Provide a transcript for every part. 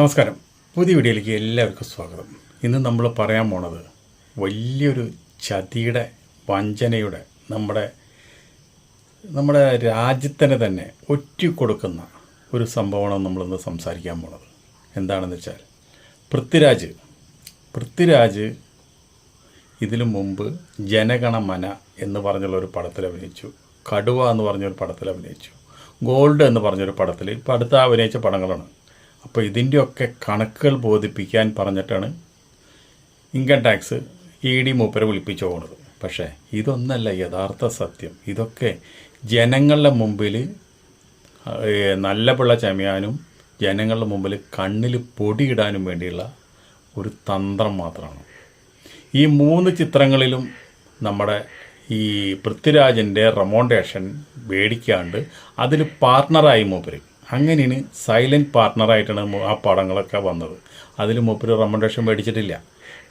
നമസ്കാരം. പുതിയ വീഡിയോയിലേക്ക് എല്ലാവർക്കും സ്വാഗതം. ഇന്ന് നമ്മൾ പറയാൻ പോണത് വലിയൊരു ചതിയുടെ വഞ്ചനയുടെ നമ്മുടെ നമ്മുടെ രാജ്യത്തിന് തന്നെ ഒറ്റിക്കൊടുക്കുന്ന ഒരു സംഭവമാണ് നമ്മളിന്ന് സംസാരിക്കാൻ പോണത്. എന്താണെന്ന് വെച്ചാൽ പൃഥ്വിരാജ്. പൃഥ്വിരാജ് ഇതിനു മുമ്പ് ജനഗണമന എന്ന് പറഞ്ഞുള്ള ഒരു പടത്തിൽ അഭിനയിച്ചു. കടുവ എന്ന് പറഞ്ഞൊരു പടത്തിൽ അഭിനയിച്ചു. ഗോൾഡ് എന്ന് പറഞ്ഞൊരു പടത്തിൽ ഇപ്പോൾ അടുത്ത അഭിനയിച്ച പടങ്ങളാണ്. അപ്പോൾ ഇതിന്റെയൊക്കെ കണക്കുകൾ ബോധിപ്പിക്കാൻ പറഞ്ഞിട്ടാണ് ഇൻകം ടാക്സ് ഇ ഡി മൂപ്പരെ വിളിപ്പിച്ചു പോകുന്നത് പക്ഷേ ഇതൊന്നല്ല യഥാർത്ഥ സത്യം. ഇതൊക്കെ ജനങ്ങളുടെ മുമ്പിൽ നല്ല പിള്ള ചമയാനും ജനങ്ങളുടെ മുമ്പിൽ കണ്ണിൽ പൊടിയിടാനും വേണ്ടിയുള്ള ഒരു തന്ത്രം മാത്രമാണ്. ഈ മൂന്ന് ചിത്രങ്ങളിലും നമ്മുടെ ഈ പൃഥ്വിരാജിന്റെ റെമോണ്ടേഷൻ മേടിക്കാണ്ട് അതിൽ പാർട്ണറായി മൂപ്പര്. അങ്ങനെയാണ് സൈലന്റ് പാർട്ട്ണറായിട്ടാണ് ആ പടങ്ങളൊക്കെ വന്നത്. അതിൽ മൂപ്പര് റെമോണ്ടേഷൻ മേടിച്ചിട്ടില്ല.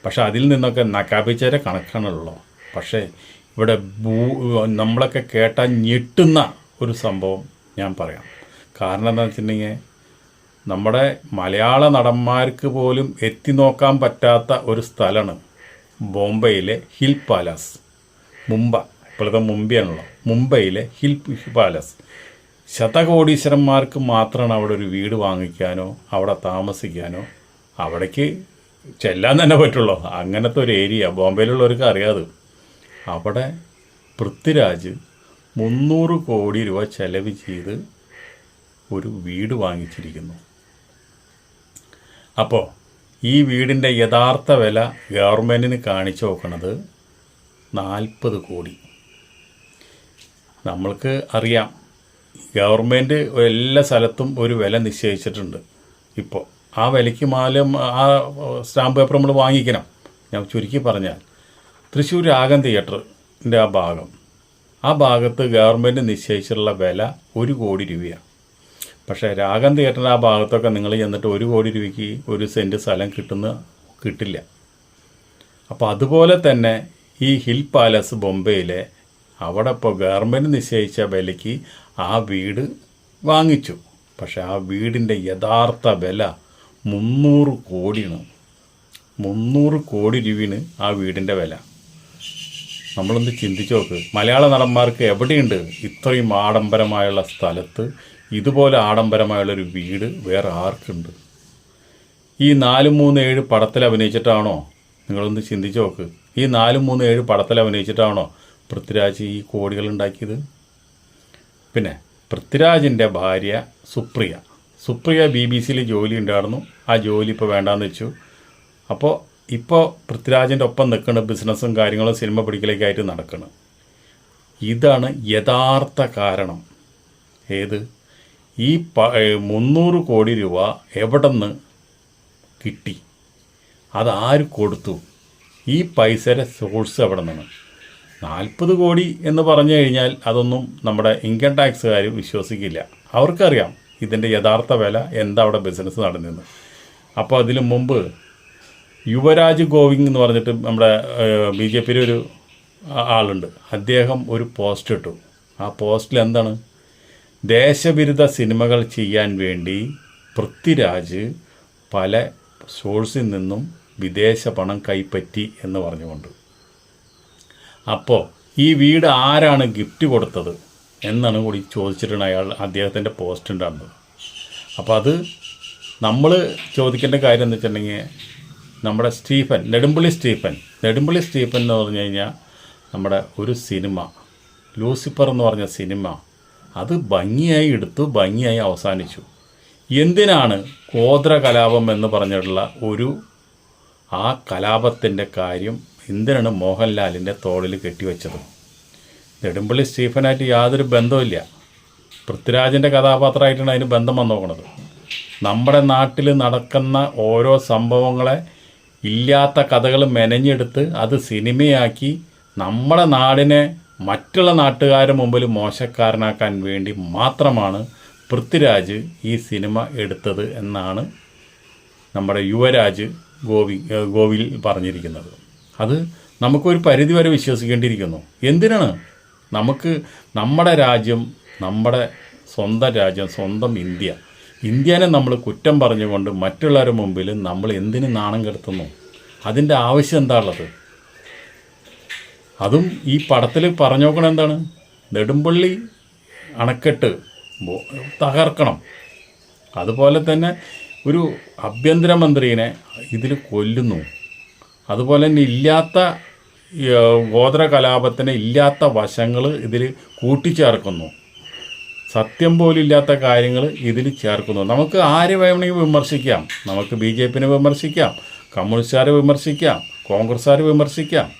പക്ഷേ അതിൽ നിന്നൊക്കെ നക്കാപ്പിച്ചേരെ കണക്കാണുള്ളൂ പക്ഷേ ഇവിടെ ഭൂ നമ്മളൊക്കെ കേട്ട ഞെട്ടുന്ന ഒരു സംഭവം ഞാൻ പറയാം. കാരണം എന്താണെന്ന് വെച്ചിട്ടുണ്ടെങ്കിൽ നമ്മുടെ മലയാള നടന്മാർക്ക് പോലും എത്തി നോക്കാൻ പറ്റാത്ത ഒരു സ്ഥലമാണ് ബോംബെയിലെ ഹിൽ പാലസ്. മുംബ ഇപ്പോഴത്തെ മുംബൈയാണല്ലോ മുംബൈയിലെ ഹിൽ പാലസ്. ശതകോടീശ്വരന്മാർക്ക് മാത്രമാണ് അവിടെ ഒരു വീട് വാങ്ങിക്കാനോ അവിടെ താമസിക്കാനോ. അവിടേക്ക് ചെല്ലാൻ തന്നെ പറ്റുള്ളൂ. അങ്ങനത്തെ ഒരു ഏരിയ. ബോംബെയിലുള്ളവർക്ക് അറിയാതെ. അവിടെ പൃഥ്വിരാജ് മുന്നൂറ് കോടി രൂപ ചെലവ് ചെയ്ത് ഒരു വീട് വാങ്ങിച്ചിരിക്കുന്നു. അപ്പോൾ ഈ വീടിന്റെ യഥാർത്ഥ വില ഗവൺമെന്റിന് കാണിച്ചു നോക്കുന്നത് നാൽപ്പത് കോടി. നമ്മൾക്ക് അറിയാം. ഗവൺമെന്റ് എല്ലാ സ്ഥലത്തും ഒരു വില നിശ്ചയിച്ചിട്ടുണ്ട്. ഇപ്പോൾ ആ വിലയ്ക്ക് മാലം ആ സ്റ്റാമ്പ് പേപ്പർ നമ്മൾ വാങ്ങിക്കണം. ഞാൻ ചുരുക്കി പറഞ്ഞാൽ തൃശ്ശൂർ രാഗം തിയേറ്ററിന്റെ ആ ഭാഗം. ആ ഭാഗത്ത് ഗവൺമെന്റ് നിശ്ചയിച്ചിട്ടുള്ള വില ഒരു കോടി രൂപയാണ്. പക്ഷേ രാഗം തിയേറ്ററിന്റെ ആ ഭാഗത്തൊക്കെ നിങ്ങൾ ചെന്നിട്ട് ഒരു കോടി രൂപയ്ക്ക് ഒരു സെന്റ് സ്ഥലം കിട്ടുന്ന കിട്ടില്ല. അപ്പോൾ അതുപോലെ തന്നെ ഈ ഹിൽ പാലസ് ബോംബെയിലെ അവിടെ ഇപ്പോൾ ഗവൺമെന്റ് നിശ്ചയിച്ച വിലയ്ക്ക് ആ വീട് വാങ്ങിച്ചു. പക്ഷെ ആ വീടിന്റെ യഥാർത്ഥ വില മുന്നൂറ് കോടിയാണ്. മുന്നൂറ് കോടി രൂപയാണ് ആ വീടിന്റെ വില. നമ്മളൊന്ന് ചിന്തിച്ച് നോക്ക്. മലയാള നടന്മാർക്ക് എവിടെയുണ്ട് ഇത്രയും ആഡംബരമായുള്ള സ്ഥലത്ത്? ഇതുപോലെ ആഡംബരമായുള്ളൊരു വീട് വേറെ ആർക്കുണ്ട്? ഈ നാല് മൂന്ന് ഏഴ് പടത്തിൽ അഭിനയിച്ചിട്ടാണോ? നിങ്ങളൊന്ന് ചിന്തിച്ച് നോക്ക്. ഈ നാല് മൂന്ന് ഏഴ് പടത്തിൽ അഭിനയിച്ചിട്ടാണോ പൃഥ്വിരാജ് ഈ കോടികൾ ഉണ്ടാക്കിയത്? പിന്നെ പൃഥ്വിരാജിന്റെ ഭാര്യ സുപ്രിയ. സുപ്രിയ ബി ബി സിയിൽ ജോലി ഉണ്ടായിരുന്നു. ആ ജോലി ഇപ്പോൾ വേണ്ടാന്ന് വെച്ചു. അപ്പോൾ ഇപ്പോൾ പൃഥ്വിരാജിന്റെ ഒപ്പം നിൽക്കുന്ന ബിസിനസ്സും കാര്യങ്ങളും സിനിമ പിടിക്കലേക്കായിട്ട് നടക്കണം. ഇതാണ് യഥാർത്ഥ കാരണം. ഏത്? ഈ പ മുന്നൂറ് കോടി രൂപ എവിടെ നിന്ന് കിട്ടി അതാര് കൊടുത്തു? ഈ പൈസയുടെ സോഴ്സ് എവിടെ നിന്നാണ് നാൽപ്പത് കോടി എന്ന് പറഞ്ഞു കഴിഞ്ഞാൽ അതൊന്നും നമ്മുടെ ഇൻകം ടാക്സുകാർ വിശ്വസിക്കില്ല. അവർക്കറിയാം ഇതിന്റെ യഥാർത്ഥ വില എന്താ അവിടെ ബിസിനസ് നടന്നിരുന്നത് അപ്പോൾ അതിന് മുമ്പ് യുവരാജ് ഗോവിങ് എന്ന് പറഞ്ഞിട്ട് നമ്മുടെ ബി ജെ പിയിലെ ഒരു ആളുണ്ട്. അദ്ദേഹം ഒരു പോസ്റ്റ് ഇട്ടു. ആ പോസ്റ്റിൽ എന്താണ്? ദേശവിരുദ്ധ സിനിമകൾ ചെയ്യാൻ വേണ്ടി പൃഥ്വിരാജ് പല സോഴ്സിൽ നിന്നും വിദേശ പണം കൈപ്പറ്റി എന്ന് പറഞ്ഞുകൊണ്ട്. അപ്പോൾ ഈ വീട് ആരാണ് ഗിഫ്റ്റ് കൊടുത്തത് എന്നാണ് കൂടി ചോദിച്ചിട്ടാണ് അയാൾ അദ്ദേഹത്തിന്റെ പോസ്റ്റ് ഉണ്ടാകുന്നത് അപ്പോൾ അത് നമ്മൾ ചോദിക്കേണ്ട കാര്യം എന്ന് വെച്ചിട്ടുണ്ടെങ്കിൽ നമ്മുടെ Stephen Nedumpally Stephen Nedumpally Stephen എന്ന് പറഞ്ഞു കഴിഞ്ഞാൽ നമ്മുടെ ഒരു സിനിമ ലൂസിഫർ എന്ന് പറഞ്ഞ സിനിമ അത് ഭംഗിയായി എടുത്തു ഭംഗിയായി അവസാനിച്ചു. എന്തിനാണ് ഗോത്ര കലാപം എന്ന് പറഞ്ഞിട്ടുള്ള ഒരു ആ കലാപത്തിന്റെ കാര്യം എന്തിനാണ് മോഹൻലാലിന്റെ തോളിൽ കെട്ടിവെച്ചത്. നെടുമ്പള്ളി സ്റ്റീഫനായിട്ട് യാതൊരു ബന്ധവുമില്ല പൃഥ്വിരാജിന്റെ കഥാപാത്രമായിട്ടാണ് അതിന് ബന്ധം വന്നു നോക്കുന്നത് നമ്മുടെ നാട്ടിൽ നടക്കുന്ന ഓരോ സംഭവങ്ങളെ ഇല്ലാത്ത കഥകൾ മെനഞ്ഞെടുത്ത് അത് സിനിമയാക്കി നമ്മുടെ നാടിനെ മറ്റുള്ള നാട്ടുകാരുടെ മുമ്പിൽ മോശക്കാരനാക്കാൻ വേണ്ടി മാത്രമാണ് പൃഥ്വിരാജ് ഈ സിനിമ എടുത്തത് എന്നാണ് നമ്മുടെ യുവരാജ് ഗോവി ഗോവിൽ പറഞ്ഞിരിക്കുന്നത്. അത് നമുക്കൊരു പരിധിവരെ വിശ്വസിക്കേണ്ടിയിരിക്കുന്നു. എന്തിനാണ്? നമുക്ക് നമ്മുടെ രാജ്യം നമ്മുടെ സ്വന്തം രാജ്യം സ്വന്തം ഇന്ത്യ. ഇന്ത്യനെ നമ്മൾ കുറ്റം പറഞ്ഞുകൊണ്ട് മറ്റുള്ളവരുടെ മുമ്പിൽ നമ്മൾ എന്തിന് നാണം കെടുത്തുന്നു? അതിന്റെ ആവശ്യം എന്താണുള്ളത്? അതും ഈ പടത്തിൽ പറഞ്ഞു നോക്കണം എന്താണ്? നെടുമ്പള്ളി അണക്കെട്ട് തകർക്കണം. അതുപോലെ തന്നെ ഒരു ആഭ്യന്തരമന്ത്രിനെ ഇതിൽ കൊല്ലുന്നു. അതുപോലെ തന്നെ ഇല്ലാത്ത ഗോത്ര കലാപത്തിന് ഇല്ലാത്ത വശങ്ങൾ ഇതിൽ കൂട്ടിച്ചേർക്കുന്നു. സത്യം പോലും ഇല്ലാത്ത കാര്യങ്ങൾ ഇതിൽ ചേർക്കുന്നു. നമുക്ക് ആരെ വേണമെങ്കിൽ വിമർശിക്കാം. നമുക്ക് ബി ജെ പിനെ വിമർശിക്കാം. കമ്മ്യൂണിസ്റ്റുകാരെ വിമർശിക്കാം. കോൺഗ്രസ്സുകാരെ വിമർശിക്കാം.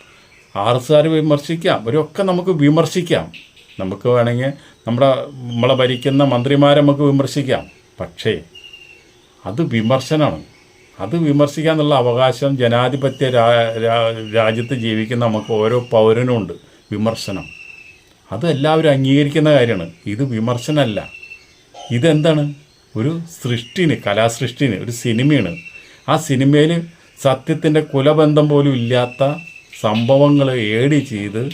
ആർ എസ്സുകാരെ വിമർശിക്കാം. ഇവരൊക്കെ നമുക്ക് വിമർശിക്കാം. നമുക്ക് വേണമെങ്കിൽ നമ്മുടെ നമ്മളെ ഭരിക്കുന്ന മന്ത്രിമാരെ നമുക്ക് വിമർശിക്കാം. പക്ഷേ അത് വിമർശനമാണ്. അത് വിമർശിക്കാനുള്ള അവകാശം ജനാധിപത്യ രാജ്യത്ത് ജീവിക്കുന്ന നമുക്ക് ഓരോ പൗരനും ഉണ്ട്. വിമർശനം. അത് എല്ലാവരും അംഗീകരിക്കുന്ന കാര്യമാണ്. ഇത് വിമർശനമല്ല ഇതെന്താണ്? ഒരു സൃഷ്ടിന് കലാസൃഷ്ടിന് ഒരു സിനിമയാണ്. ആ സിനിമയിൽ സത്യത്തിന്റെ കുലബന്ധം പോലും ഇല്ലാത്ത സംഭവങ്ങൾ ഏടി ചെയ്ത്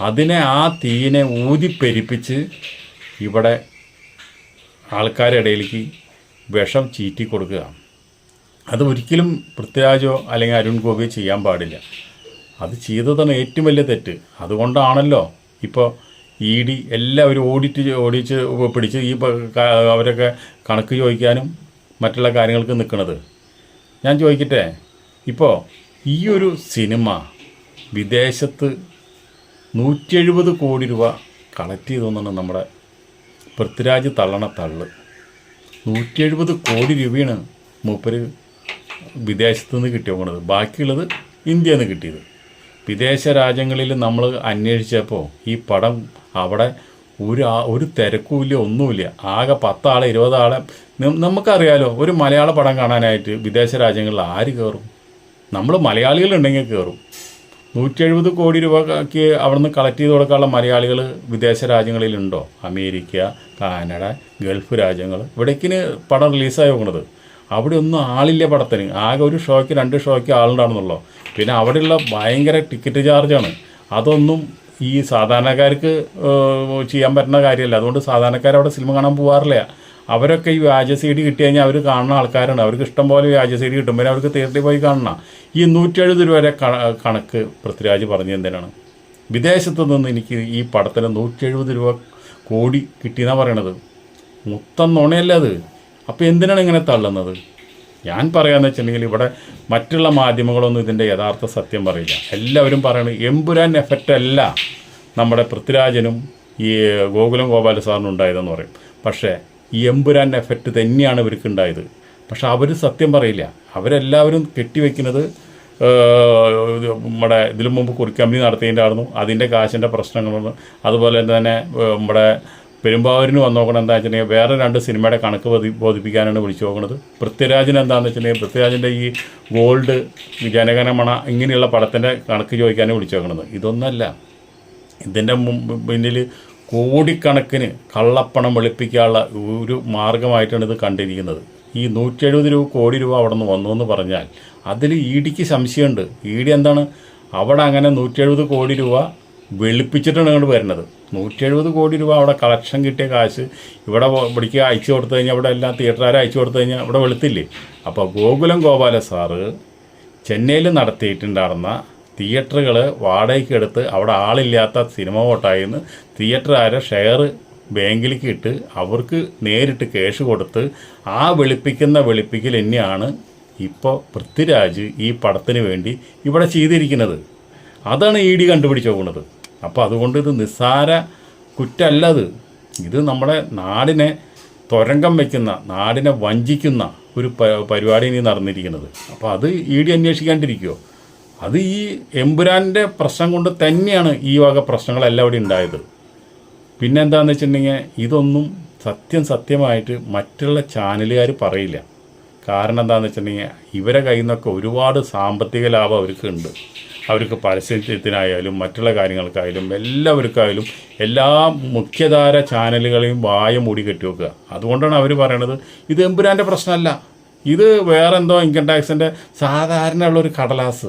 അതിനെ ആ തീയിനെ ഊതിപ്പെരിപ്പിച്ച് ഇവിടെ ആൾക്കാരുടെ ഇടയിലേക്ക് വിഷം ചീറ്റി കൊടുക്കുക അത് ഒരിക്കലും പൃഥ്വിരാജോ അല്ലെങ്കിൽ അരുൺ ഗോപിയോ ചെയ്യാൻ പാടില്ല. അത് ചെയ്തതാണ് ഏറ്റവും വലിയ തെറ്റ്. അതുകൊണ്ടാണല്ലോ ഇപ്പോൾ ഇ ഡി എല്ലാവരും ഓഡിറ്റ് ഓടിച്ച് പിടിച്ച് ഈ അവരൊക്കെ കണക്ക് ചോദിക്കാനും മറ്റുള്ള കാര്യങ്ങൾക്ക് നിൽക്കുന്നത് ഞാൻ ചോദിക്കട്ടെ ഇപ്പോൾ ഈ ഒരു സിനിമ വിദേശത്ത് നൂറ്റി എഴുപത് കോടി രൂപ കളക്ട് ചെയ്തെന്നാണ് നമ്മുടെ പൃഥ്വിരാജ് തള്ളണ തള്ള്. നൂറ്റി എഴുപത് കോടി രൂപയാണ് മൂപ്പര് വിദേശത്ത് നിന്ന് കിട്ടി പോകുന്നത് ബാക്കിയുള്ളത് ഇന്ത്യയിൽ നിന്ന് കിട്ടിയത്. വിദേശ രാജ്യങ്ങളിൽ നമ്മൾ അന്വേഷിച്ചപ്പോൾ ഈ പടം അവിടെ ഒരു ഒരു തിരക്കുമില്ല ഒന്നുമില്ല. ആകെ പത്താളെ ഇരുപതാളെ. നമുക്കറിയാലോ ഒരു മലയാള പടം കാണാനായിട്ട് വിദേശ രാജ്യങ്ങളിൽ ആര് കയറും നമ്മൾ മലയാളികളുണ്ടെങ്കിൽ കയറും നൂറ്റി എഴുപത് കോടി രൂപയ്ക്ക് അവിടുന്ന് കളക്ട് ചെയ്ത് കൊടുക്കാനുള്ള മലയാളികൾ വിദേശ രാജ്യങ്ങളിലുണ്ടോ അമേരിക്ക കാനഡ ഗൾഫ് രാജ്യങ്ങൾ. ഇവിടേക്കിന് പടം റിലീസായി നോക്കണത് അവിടെ ഒന്നും ആളില്ല പടത്തിന്. ആകെ ഒരു ഷോയ്ക്ക് രണ്ട് ഷോയ്ക്ക് ആളുണ്ടാണെന്നുള്ളൂ പിന്നെ അവിടെയുള്ള ഭയങ്കര ടിക്കറ്റ് ചാർജാണ്. അതൊന്നും ഈ സാധാരണക്കാർക്ക് ചെയ്യാൻ പറ്റുന്ന കാര്യമല്ല. അതുകൊണ്ട് സാധാരണക്കാർ അവിടെ സിനിമ കാണാൻ പോകാറില്ല അവരൊക്കെ ഈ വ്യാജ സി ഡി കിട്ടി കഴിഞ്ഞാൽ അവർ കാണുന്ന ആൾക്കാരാണ്. അവർക്ക് ഇഷ്ടം പോലെ വ്യാജ സി ഡി കിട്ടും. പിന്നെ അവർക്ക് തിയേറ്ററിൽ പോയി കാണണം. ഈ നൂറ്റി എഴുപത് രൂപ കണക്ക് പൃഥ്വിരാജ് പറഞ്ഞു എന്തിനാണ്? വിദേശത്ത് നിന്ന് എനിക്ക് ഈ പടത്തിന് നൂറ്റി എഴുപത് രൂപ കോടി കിട്ടിയെന്നാണ് പറയണത്. മൊത്തം നുണയല്ല അത്? അപ്പോൾ എന്തിനാണ് ഇങ്ങനെ തള്ളുന്നത്? ഞാൻ പറയാന്ന് വെച്ചിട്ടുണ്ടെങ്കിൽ ഇവിടെ മറ്റുള്ള മാധ്യമങ്ങളൊന്നും ഇതിന്റെ യഥാർത്ഥ സത്യം പറയില്ല. എല്ലാവരും പറയണത് എമ്പുരാൻ എഫക്റ്റ് അല്ല നമ്മുടെ പൃഥ്വിരാജനും ഈ ഗോകുലം ഗോപാല സാറിനും ഉണ്ടായതെന്ന് പറയും. പക്ഷേ ഈ എമ്പുരാൻ എഫക്റ്റ് തന്നെയാണ് ഇവർക്ക് ഉണ്ടായത്. പക്ഷെ അവർ സത്യം പറയില്ല. അവരെല്ലാവരും കെട്ടിവെക്കുന്നത് നമ്മുടെ ഇതിനു മുമ്പ് കുറിക്കമ്പനി നടത്തിയതിന്റെ അതിന്റെ കാശിന്റെ പ്രശ്നങ്ങളുണ്ട് അതുപോലെ തന്നെ നമ്മുടെ പെരുമ്പാവൂരിന് വന്ന് നോക്കണം എന്താ വെച്ചിട്ടുണ്ടെങ്കിൽ വേറെ രണ്ട് സിനിമയുടെ കണക്ക് ബോധി ബോധിപ്പിക്കാനാണ് വിളിച്ചു നോക്കുന്നത് പൃഥ്വിരാജിന് എന്താണെന്ന് വെച്ചിട്ടുണ്ടെങ്കിൽ പൃഥ്വിരാജിന്റെ ഈ ഗോൾഡ് ജനഗണമണ ഇങ്ങനെയുള്ള പടത്തിന്റെ കണക്ക് ചോദിക്കാനാണ് വിളിച്ചു നോക്കുന്നത് ഇതൊന്നല്ല. ഇതിന്റെ മുന്നിൽ കോടിക്കണക്കിന് കള്ളപ്പണം വെളുപ്പിക്കാനുള്ള ഒരു മാർഗമായിട്ടാണ് ഇത് കണ്ടിരിക്കുന്നത്. ഈ നൂറ്റി എഴുപത് രൂപ കോടി രൂപ അവിടെ നിന്ന് വന്നു എന്ന് പറഞ്ഞാൽ അതിൽ ഇ ഡിക്ക് സംശയമുണ്ട്. ഇ ഡി എന്താണ്? അവിടെ അങ്ങനെ നൂറ്റി എഴുപത് കോടി രൂപ വെളുപ്പിച്ചിട്ടാണ് ഇങ്ങോട്ട് വരുന്നത്. നൂറ്റി എഴുപത് കോടി രൂപ അവിടെ കളക്ഷൻ കിട്ടിയ കാശ് ഇവിടെ ഇവിടേക്ക് അയച്ചു കൊടുത്തു കഴിഞ്ഞാൽ ഇവിടെ എല്ലാം തിയേറ്ററുകാരെ അയച്ചു കൊടുത്തു കഴിഞ്ഞാൽ ഇവിടെ വെളുത്തില്ലേ? അപ്പോൾ ഗോകുലം ഗോപാല സാറ് ചെന്നൈയിൽ നടത്തിയിട്ടുണ്ടായിരുന്ന തിയേറ്ററുകൾ വാടകയ്ക്ക് എടുത്ത് അവിടെ ആളില്ലാത്ത സിനിമ ഓട്ടായിന്ന് തിയേറ്ററുകാരെ ഷെയർ ബാങ്കിലേക്ക് ഇട്ട് അവർക്ക് നേരിട്ട് കേഷ് കൊടുത്ത് ആ വെളുപ്പിക്കുന്ന വെളുപ്പിക്കൽ തന്നെയാണ് ഇപ്പോൾ പൃഥ്വിരാജ് ഈ പടത്തിന് വേണ്ടി ഇവിടെ ചെയ്തിരിക്കുന്നത്. അതാണ് ഇ ഡി കണ്ടുപിടിച്ചു പോകുന്നത്. അപ്പോൾ അതുകൊണ്ട് ഇത് നിസ്സാര കുറ്റമല്ല അത് ഇത് നമ്മുടെ നാടിനെ തുരങ്കം വയ്ക്കുന്ന നാടിനെ വഞ്ചിക്കുന്ന ഒരു പരിപാടി ഇനി നടന്നിരിക്കുന്നത്. അപ്പോൾ അത് ഇ ഡി അന്വേഷിക്കാണ്ടിരിക്കുമോ അത് ഈ എമ്പുരാന്റെ പ്രശ്നം കൊണ്ട് തന്നെയാണ് ഈ വക പ്രശ്നങ്ങളെല്ലാം ഇവിടെ ഉണ്ടായത്. പിന്നെ എന്താണെന്ന് വെച്ചിട്ടുണ്ടെങ്കിൽ ഇതൊന്നും സത്യം സത്യമായിട്ട് മറ്റുള്ള ചാനലുകാർ പറയില്ല. കാരണം എന്താണെന്ന് വെച്ചിട്ടുണ്ടെങ്കിൽ ഇവരെ കയ്യിൽ നിന്നൊക്കെ ഒരുപാട് സാമ്പത്തിക ലാഭം അവർക്ക് ഉണ്ട്. അവർക്ക് പരസ്യത്തിനായാലും മറ്റുള്ള കാര്യങ്ങൾക്കായാലും എല്ലാവർക്കായാലും എല്ലാ മുഖ്യധാര ചാനലുകളെയും വായ മൂടി കെട്ടി വെക്കുക. അതുകൊണ്ടാണ് അവർ പറയണത് ഇത് എമ്പുരാന്റെ പ്രശ്നമല്ല. ഇത് വേറെന്തോ ഇൻകം ടാക്സിന്റെ സാധാരണ ഉള്ളൊരു കടലാസ്.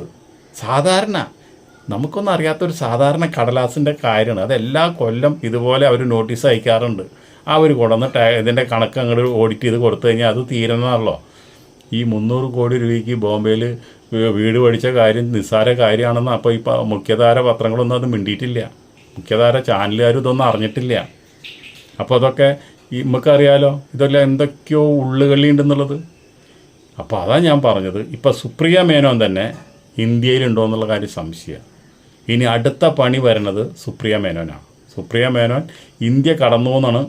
സാധാരണ. നമുക്കൊന്നും അറിയാത്തൊരു സാധാരണ കടലാസിന്റെ കാര്യമാണ്. അതെല്ലാ കൊല്ലം ഇതുപോലെ അവർ നോട്ടീസ് അയക്കാറുണ്ട്. അവർ കൊണ്ടുവന്ന് ഇതിന്റെ കണക്ക് അങ്ങോട്ട് ഓഡിറ്റ് ചെയ്ത് കൊടുത്തു കഴിഞ്ഞാൽ അത് തീരണമല്ലോ ഈ മുന്നൂറ് കോടി രൂപയ്ക്ക് ബോംബെയിൽ വീട് പഠിച്ച കാര്യം നിസ്സാര കാര്യമാണെന്ന് അപ്പോൾ ഇപ്പോൾ മുഖ്യധാര പത്രങ്ങളൊന്നും അത് മിണ്ടിയിട്ടില്ല. മുഖ്യധാര ചാനലുകാരും ഇതൊന്നും അറിഞ്ഞിട്ടില്ല. അപ്പോൾ അതൊക്കെ ഈ നമുക്കറിയാലോ ഇതെല്ലാം എന്തൊക്കെയോ ഉള്ളുകളി ഉണ്ടെന്നുള്ളത്. അപ്പോൾ അതാണ് ഞാൻ പറഞ്ഞത്. ഇപ്പോൾ സുപ്രിയ മേനോൻ തന്നെ ഇന്ത്യയിലുണ്ടോ എന്നുള്ള കാര്യം സംശയമാണ് ഇനി അടുത്ത പണി വരുന്നത് സുപ്രിയ മേനോനാണ്. സുപ്രിയ മേനോൻ ഇന്ത്യ കടന്നു എന്നാണ്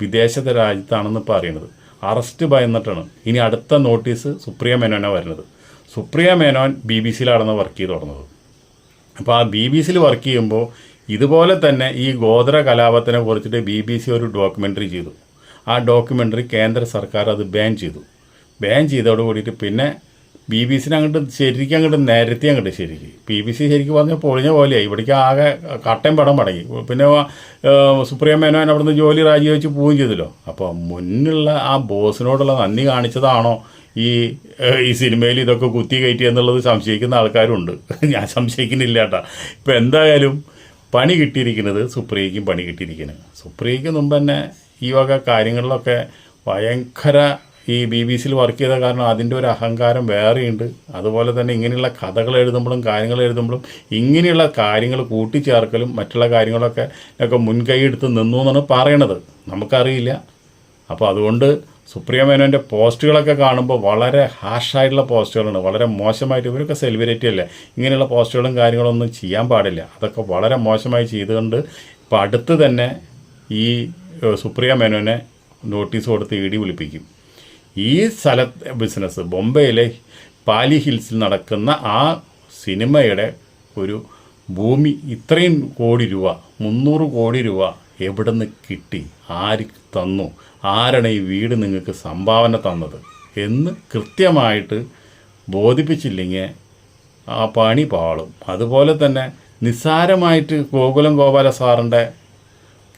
വിദേശത്തെ രാജ്യത്താണെന്ന് ഇപ്പോൾ അറിയണത്. അറസ്റ്റ് ഭയന്നിട്ടാണ്. ഇനി അടുത്ത നോട്ടീസ് സുപ്രിയ മേനോനാണ് വരുന്നത്. സുപ്രിയ മേനോൻ ബി ബി സിയിലാണ് വർക്ക് ചെയ്ത് തുടങ്ങുന്നത്. അപ്പോൾ ആ ബി ബി സിയിൽ വർക്ക് ചെയ്യുമ്പോൾ ഇതുപോലെ തന്നെ ഈ ഗോത്ര കലാപത്തിനെ കുറിച്ചിട്ട് ബി ബി സി ഒരു ഡോക്യുമെന്ററി ചെയ്തു. ആ ഡോക്യുമെന്ററി കേന്ദ്ര സർക്കാർ അത് ബാൻ ചെയ്തു. ബാൻ ചെയ്തോട് കൂടിയിട്ട് പിന്നെ ബി ബി സിനെ അങ്ങോട്ട് ശരിക്കും അങ്ങോട്ട് നിരത്തി അങ്ങോട്ട് ശരിക്കും. ബി ബി സി ശരിക്കും പറഞ്ഞാൽ പൊളിഞ്ഞ പോലെയായി. ഇവിടേക്ക് ആകെ കട്ടയും പടം പടങ്ങി പിന്നെ സുപ്രിയ മേനോൻ അവിടുന്ന് ജോലി രാജിവെച്ച് പോവുകയും ചെയ്തല്ലോ. അപ്പോൾ മുന്നുള്ള ആ ബോസിനോടുള്ള നന്ദി കാണിച്ചതാണോ ഈ ഈ സിനിമയിൽ ഇതൊക്കെ കുത്തി കയറ്റി എന്നുള്ളത് സംശയിക്കുന്ന ആൾക്കാരുണ്ട്. ഞാൻ സംശയിക്കുന്നില്ല കേട്ടോ. ഇപ്പം എന്തായാലും പണി കിട്ടിയിരിക്കുന്നത് സുപ്രിയയ്ക്കും പണി കിട്ടിയിരിക്കുന്നത് സുപ്രിയയ്ക്ക് മുമ്പ് തന്നെ ഈ വക കാര്യങ്ങളിലൊക്കെ ഭയങ്കര ഈ ബി ബി സിയിൽ വർക്ക് ചെയ്ത കാരണം അതിന്റെ ഒരു അഹങ്കാരം വേറെയുണ്ട്. അതുപോലെ തന്നെ ഇങ്ങനെയുള്ള കഥകൾ എഴുതുമ്പോഴും കാര്യങ്ങൾ എഴുതുമ്പോഴും ഇങ്ങനെയുള്ള കാര്യങ്ങൾ കൂട്ടിച്ചേർക്കലും മറ്റുള്ള കാര്യങ്ങളൊക്കെ ഒക്കെ മുൻകൈ എടുത്ത് നിന്നു എന്നാണ് പറയണത്. നമുക്കറിയില്ല. അപ്പോൾ അതുകൊണ്ട് സുപ്രിയ മേനോന്റെ പോസ്റ്റുകളൊക്കെ കാണുമ്പോൾ വളരെ ഹാഷായിട്ടുള്ള പോസ്റ്റുകളാണ്. വളരെ മോശമായിട്ട് ഇവരൊക്കെ സെലിബ്രിറ്റി അല്ലേ? ഇങ്ങനെയുള്ള പോസ്റ്റുകളും കാര്യങ്ങളൊന്നും ചെയ്യാൻ പാടില്ല. അതൊക്കെ വളരെ മോശമായി ചെയ്തുകൊണ്ട് ഇപ്പോൾ അടുത്ത് തന്നെ ഈ സുപ്രിയ മേനോനെ നോട്ടീസ് കൊടുത്ത് ഇ ഡി വിളിപ്പിക്കും. ഈ സ്ഥല ബിസിനസ് ബോംബെയിലെ പാലി ഹിൽസിൽ നടക്കുന്ന ആ സിനിമയുടെ ഒരു ഭൂമി ഇത്രയും കോടി രൂപ മുന്നൂറ് കോടി രൂപ എവിടെ നിന്ന് കിട്ടി? ആര് തന്നു? ആരാണ് ഈ വീട് നിങ്ങൾക്ക് സംഭാവന തന്നത്? എന്ന് കൃത്യമായിട്ട് ബോധിപ്പിച്ചില്ലെങ്കിൽ ആ പണി പാളും. അതുപോലെ തന്നെ നിസ്സാരമായിട്ട് ഗോകുലം ഗോപാല സാറിന്റെ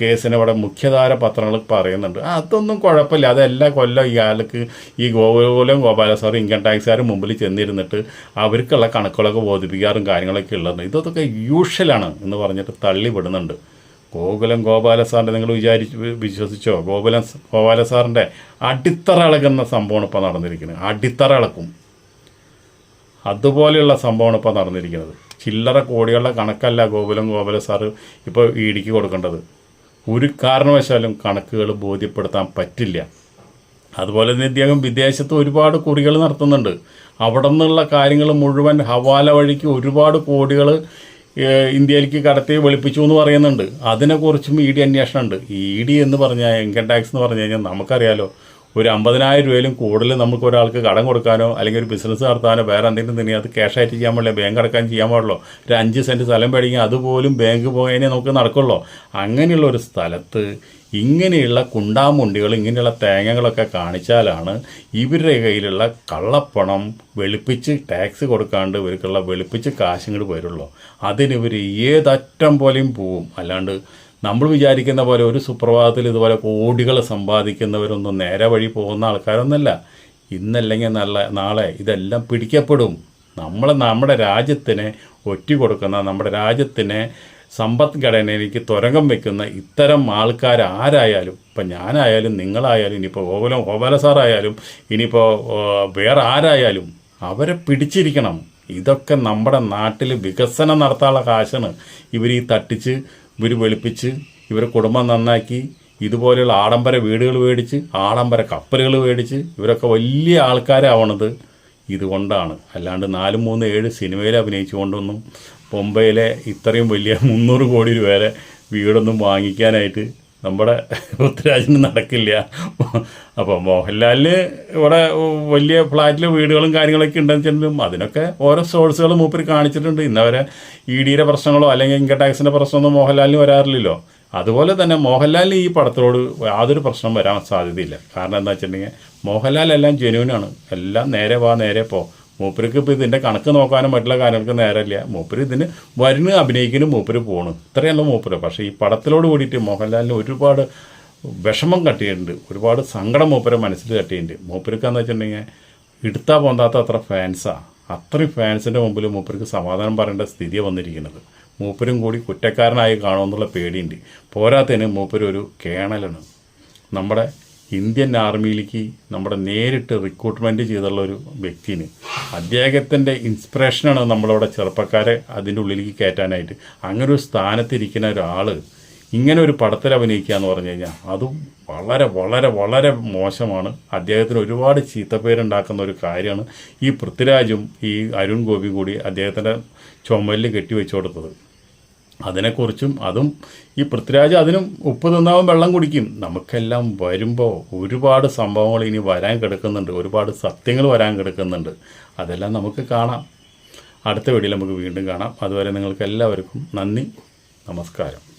കേസിന് ഇവിടെ മുഖ്യധാര പത്രങ്ങൾ പറയുന്നുണ്ട്. അതൊന്നും കുഴപ്പമില്ല. അതെല്ലാ കൊല്ലം ഇയാൾക്ക് ഈ ഗോകുലം ഗോപാല സാർ ഇൻകം ടാക്സുകാർ മുമ്പിൽ ചെന്നിരുന്നിട്ട് അവർക്കുള്ള കണക്കുകളൊക്കെ ബോധിപ്പിക്കാറും കാര്യങ്ങളൊക്കെ ഉള്ളത്. ഇതൊക്കെ യൂഷ്വലാണ് എന്ന് പറഞ്ഞിട്ട് തള്ളിവിടുന്നുണ്ട് ഗോകുലം ഗോപാല സാറിന്റെ നിങ്ങൾ വിചാരിച്ച് വിശ്വസിച്ചോ? ഗോകുലം ഗോപാല സാറിന്റെ അടിത്തറ ഇളകുന്ന സംഭവമാണ് ഇപ്പോൾ നടന്നിരിക്കുന്നത്. അടിത്തറ ഇളക്കും. അതുപോലെയുള്ള സംഭവമാണ് ഇപ്പോൾ നടന്നിരിക്കുന്നത്. ചില്ലറ കോടികളുടെ കണക്കല്ല ഗോകുലം ഗോപാല സാറ് ഇപ്പോൾ ഇടിക്ക് കൊടുക്കേണ്ടത്. ഒരു കാരണവശാലും കണക്കുകൾ ബോധ്യപ്പെടുത്താൻ പറ്റില്ല. അതുപോലെ തന്നെ ഇദ്ദേഹം വിദേശത്ത് ഒരുപാട് കുറികൾ നടത്തുന്നുണ്ട്. അവിടെ നിന്നുള്ള കാര്യങ്ങൾ മുഴുവൻ ഹവാല വഴിക്ക് ഒരുപാട് കോടികൾ ഇന്ത്യയിലേക്ക് കടത്തി വെളുപ്പിച്ചു എന്ന് പറയുന്നുണ്ട്. അതിനെക്കുറിച്ചും ഇ ഡി അന്വേഷണമുണ്ട്. ഇ ഡി എന്ന് പറഞ്ഞാൽ ഇൻകം ടാക്സ് എന്ന് പറഞ്ഞു കഴിഞ്ഞാൽ നമുക്കറിയാലോ ഒരു അമ്പതിനായിരം രൂപയിലും കൂടുതൽ നമുക്ക് ഒരാൾക്ക് കടം കൊടുക്കാനോ അല്ലെങ്കിൽ ഒരു ബിസിനസ് നടത്താനോ വേറെ എന്തെങ്കിലും തന്നെ അത് ക്യാഷ് ആയിട്ട് ചെയ്യാൻ പാടില്ല ബാങ്ക് അടക്കാൻ ചെയ്യാൻ പാടുള്ളൂ. ഒരു അഞ്ച് സെന്റ് സ്ഥലം മേടിക്കാൻ അതുപോലും ബാങ്ക് പോകാനേ നമുക്ക് നടക്കുള്ളൂ. അങ്ങനെയുള്ള ഒരു സ്ഥലത്ത് ഇങ്ങനെയുള്ള കുണ്ടാമുണ്ടികൾ ഇങ്ങനെയുള്ള തേങ്ങകളൊക്കെ കാണിച്ചാലാണ് ഇവരുടെ കയ്യിലുള്ള കള്ളപ്പണം വെളുപ്പിച്ച് ടാക്സ് കൊടുക്കാണ്ട് ഇവർക്കുള്ള വെളുപ്പിച്ച് കാശ് ഇങ്ങോട്ട് വരുള്ളൂ. അതിന് ഇവർ ഏതറ്റം പോലെയും പോവും. അല്ലാണ്ട് നമ്മൾ വിചാരിക്കുന്ന പോലെ ഒരു സുപ്രഭാതത്തിൽ ഇതുപോലെ കോടികൾ സമ്പാദിക്കുന്നവരൊന്നും നേരെ വഴി പോകുന്ന ആൾക്കാരൊന്നല്ല ഇന്നല്ലെങ്കിൽ നല്ല നാളെ ഇതെല്ലാം പിടിക്കപ്പെടും. നമ്മൾ നമ്മുടെ രാജ്യത്തിന് ഒറ്റ കൊടുക്കുന്ന നമ്മുടെ രാജ്യത്തിന് സമ്പദ്ഘടനയിലേക്ക് തുരങ്കം വെക്കുന്ന ഇത്തരം ആൾക്കാർ ആരായാലും ഇപ്പം ഞാനായാലും നിങ്ങളായാലും ഇനിയിപ്പോൾ ഗോകുലം ഗോപാല സാറായാലും ഇനിയിപ്പോൾ വേറെ ആരായാലും അവരെ പിടിച്ചിരിക്കണം. ഇതൊക്കെ നമ്മുടെ നാട്ടിൽ വികസനം നടത്താനുള്ള കാശാണ് ഇവർ ഈ തട്ടിച്ച് ഇവർ വെളുപ്പിച്ച് ഇവരെ കുടുംബം നന്നാക്കി ഇതുപോലെയുള്ള ആഡംബര വീടുകൾ മേടിച്ച് ആഡംബര കപ്പലുകൾ മേടിച്ച് ഇവരൊക്കെ വലിയ ആൾക്കാരാവണത് ഇതുകൊണ്ടാണ്. അല്ലാണ്ട് നാല് മൂന്ന് ഏഴ് സിനിമയിൽ അഭിനയിച്ചുകൊണ്ടൊന്നും ബൊംബെയിലെ ഇത്രയും വലിയ മുന്നൂറ് കോടി രൂപ വീടൊന്നും വാങ്ങിക്കാനായിട്ട് നമ്മുടെ പൃഥ്വിരാജിന് നടക്കില്ല. അപ്പോൾ മോഹൻലാലിന് ഇവിടെ വലിയ ഫ്ലാറ്റിൽ വീടുകളും കാര്യങ്ങളൊക്കെ ഉണ്ടെന്ന് വെച്ചിട്ടുണ്ടെങ്കിലും അതിനൊക്കെ ഓരോ സോഴ്സുകൾ മൂപ്പർ കാണിച്ചിട്ടുണ്ട്. ഇന്നവരെ ഇ ഡിയുടെ പ്രശ്നങ്ങളോ അല്ലെങ്കിൽ ഇൻകം ടാക്സിന്റെ പ്രശ്നമൊന്നും മോഹൻലാലിന് വരാറില്ലല്ലോ. അതുപോലെ തന്നെ മോഹൻലാലിന് ഈ പടത്തിനോട് യാതൊരു പ്രശ്നം വരാൻ സാധ്യതയില്ല. കാരണം എന്താ വെച്ചിട്ടുണ്ടെങ്കിൽ മോഹൻലാൽ എല്ലാം ജെനുവിനാണ് എല്ലാം നേരെ വാ നേരെ പോ. മൂപ്പർക്ക് ഇപ്പോൾ ഇതിന്റെ കണക്ക് നോക്കാനും മറ്റുള്ള കാര്യങ്ങൾക്ക് നേരമില്ല. മൂപ്പര് ഇതിന് വരുന്ന അഭിനയിക്കുന്നു മൂപ്പര് പോണ്. ഇത്രയല്ല മൂപ്പര്. പക്ഷേ ഈ പടത്തിലോട് കൂടിയിട്ട് മോഹൻലാലിന് ഒരുപാട് വിഷമം കട്ടിയിട്ടുണ്ട്. ഒരുപാട് സങ്കടം മൂപ്പരെ മനസ്സിൽ കട്ടിയിട്ടുണ്ട്. മൂപ്പർക്കാന്ന് വെച്ചിട്ടുണ്ടെങ്കിൽ എടുത്താൽ പോന്താത്ത അത്ര ഫാൻസാണ് അത്രയും ഫാൻസിന്റെ മുമ്പിൽ മൂപ്പർക്ക് സമാധാനം പറയേണ്ട സ്ഥിതി വന്നിരിക്കുന്നത്. മൂപ്പരും കൂടി കുറ്റക്കാരനായി കാണുമെന്നുള്ള പേടിയുണ്ട്. പോരാത്തതിന് മൂപ്പര് ഒരു കേണലാണ്. നമ്മുടെ ഇന്ത്യൻ ആർമിയിലേക്ക് നമ്മുടെ നേരിട്ട് റിക്രൂട്ട്മെന്റ് ചെയ്തുള്ള ഒരു വ്യക്തിന് അദ്ദേഹത്തിന്റെ ഇൻസ്പിറേഷനാണ് നമ്മളവിടെ ചെറുപ്പക്കാരെ അതിന്റെ ഉള്ളിലേക്ക് കയറ്റാനായിട്ട്. അങ്ങനെ ഒരു സ്ഥാനത്തിരിക്കുന്ന ഒരാൾ ഇങ്ങനെ ഒരു പടത്തിൽ അഭിനയിക്കുക എന്ന് പറഞ്ഞു കഴിഞ്ഞാൽ അതും വളരെ വളരെ വളരെ മോശമാണ്. അദ്ദേഹത്തിന് ഒരുപാട് ചീത്തപ്പേരുണ്ടാക്കുന്ന ഒരു കാര്യമാണ് ഈ പൃഥ്വിരാജും ഈ അരുൺ ഗോപിയും കൂടി അദ്ദേഹത്തിന്റെ ചുമലിൽ കെട്ടിവെച്ചു കൊടുത്തത് അതിനെക്കുറിച്ചും അതും ഈ പൃഥ്വിരാജ് അതിനും ഉപ്പ് തിന്നാവും വെള്ളം കുടിക്കും. നമുക്കെല്ലാം വരുമ്പോൾ ഒരുപാട് സംഭവങ്ങൾ ഇനി വരാൻ കിടക്കുന്നുണ്ട്. ഒരുപാട് സത്യങ്ങൾ വരാൻ കിടക്കുന്നുണ്ട്. അതെല്ലാം നമുക്ക് കാണാം. അടുത്ത വീഡിയോയിൽ നമുക്ക് വീണ്ടും കാണാം. അതുവരെ നിങ്ങൾക്ക് എല്ലാവർക്കും നന്ദി. നമസ്കാരം.